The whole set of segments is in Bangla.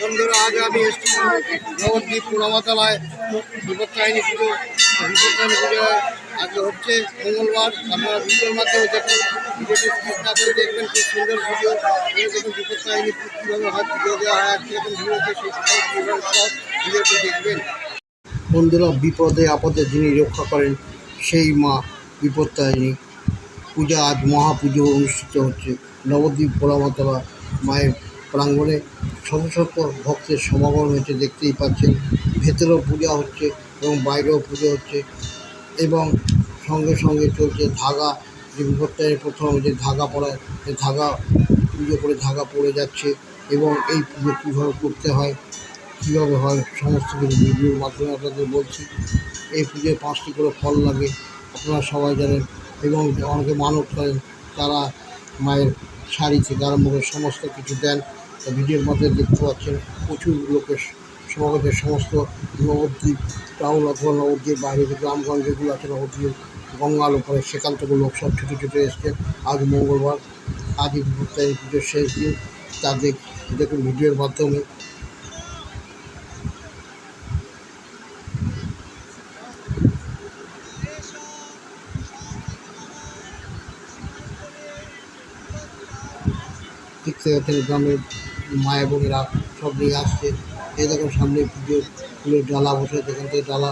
বন্ধুরা, আজ আমি নবদ্বীপ হচ্ছে মঙ্গলবার। আপনারা ভিডিওর মাধ্যমে দেখুন দেখবেন, খুব সুন্দর ভিডিও। কীভাবে হয় পুজো দেওয়া হয় ভিডিওটি দেখবেন। বন্ধুরা, বিপদে আপদে যিনি রক্ষা করেন, সেই মা বিপত্তায়নী পূজা, আজ মহাপুজো অনুষ্ঠিত হচ্ছে নবদ্বীপ ভোলামাতলা মায়ের প্রাঙ্গণে শত শত ভক্তের সমাগম হয়েছে, দেখতেই পাচ্ছেন। ভেতরেও পূজা হচ্ছে এবং বাইরেও পুজো হচ্ছে এবং সঙ্গে সঙ্গে চলছে ধাগা। যে বিপত্তায়নী প্রথম যে ধাগা পড়ায় সে ধাগা পুজো করে ধাগা পড়ে যাচ্ছে এবং এই পুজো কীভাবে করতে হয়, কীভাবে হয়, সমস্ত কিছু ভিডিওর মাধ্যমে আপনাদের বলছি। এই পুজোয় পাঁচটি করে ফল লাগে, আপনারা সবাই জানেন এবং অনেকে মানত করেন, তারা মায়ের শাড়ি থেকে আরম্ভ করে সমস্ত কিছু দেন। ভিডিওর মধ্যে দেখতে পাচ্ছেন প্রচুর লোকের সমাগমের সমস্ত নবদ্বীপ টাউন অথবা নবদ্বীপ বাইরে যে গ্রামগঞ্জ যেগুলো আছে, নবদ্বীপ গঙ্গার উপরে সেখান থেকে লোক সব ছুটে ছুটে এসছেন আজ মঙ্গলবার আজই বিপত্তায়ী পুজোর শেষ দিন। তাদের দেখুন ভিডিওর মাধ্যমে। দেখতে পাচ্ছেন গ্রামের মায়ের বোনেরা সব নিয়ে আসছে। এই দেখুন সামনে পুজো ফুলের ডালা বসে যেখান থেকে ডালা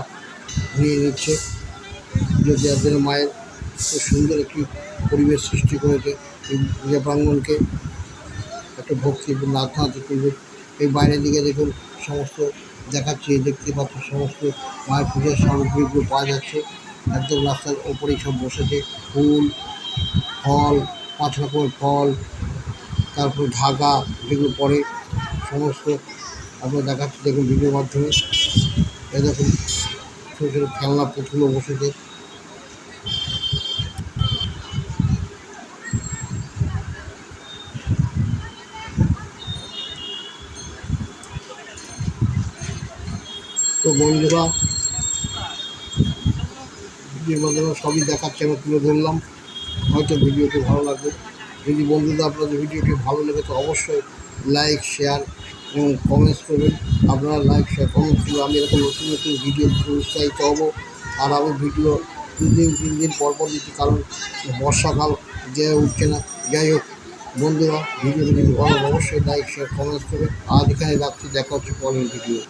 নিয়ে নিচ্ছে। পুজো দেওয়ার জন্য মায়ের খুব সুন্দর একটি পরিবেশ সৃষ্টি করেছে এই পূজা প্রাঙ্গণকে একটা ভক্তি আধ্যাত্মিক পরিবেশ এই বাইরের দিকে দেখুন সমস্ত দেখাচ্ছে দেখতে পাচ্ছেন সমস্ত মায়ের পূজার সামগ্রীগুলো পাওয়া যাচ্ছে। একদম রাস্তার ওপরেই সব বসেছে, ফুল, ফল, পাঁচ রকমের ফল তারপর ধাগা যেগুলো পরে সমস্ত আপনার দেখাচ্ছি, দেখুন ভিডিওর মাধ্যমে। এই দেখুন ছোটো ছোটো খেলনা পুতুলও বসেছে। তো বন্ধুরা ভিডিওর মাধ্যমে সবই দেখাচ্ছে, আমি তুলে ধরলাম। হয়তো ভিডিওটি ভালো লাগবে। যদি বন্ধুরা আপনাদের ভিডিওটি ভালো লেগে তো অবশ্যই লাইক শেয়ার এবং কমেন্টস করবেন। আপনারা লাইক শেয়ার কমেন্টস করলে আমি এরকম নতুন নতুন ভিডিও উৎসাহিত হব। আর আমি ভিডিও তিন দিন তিন দিন পর পর দিচ্ছি কারণ বর্ষাকাল যে উঠছে না, যাই হোক, বন্ধুরা ভিডিওটি যদি ভালো অবশ্যই লাইক শেয়ার কমেন্টস করবেন। আর এখানে রাত্রি দেখা হচ্ছে পরের ভিডিও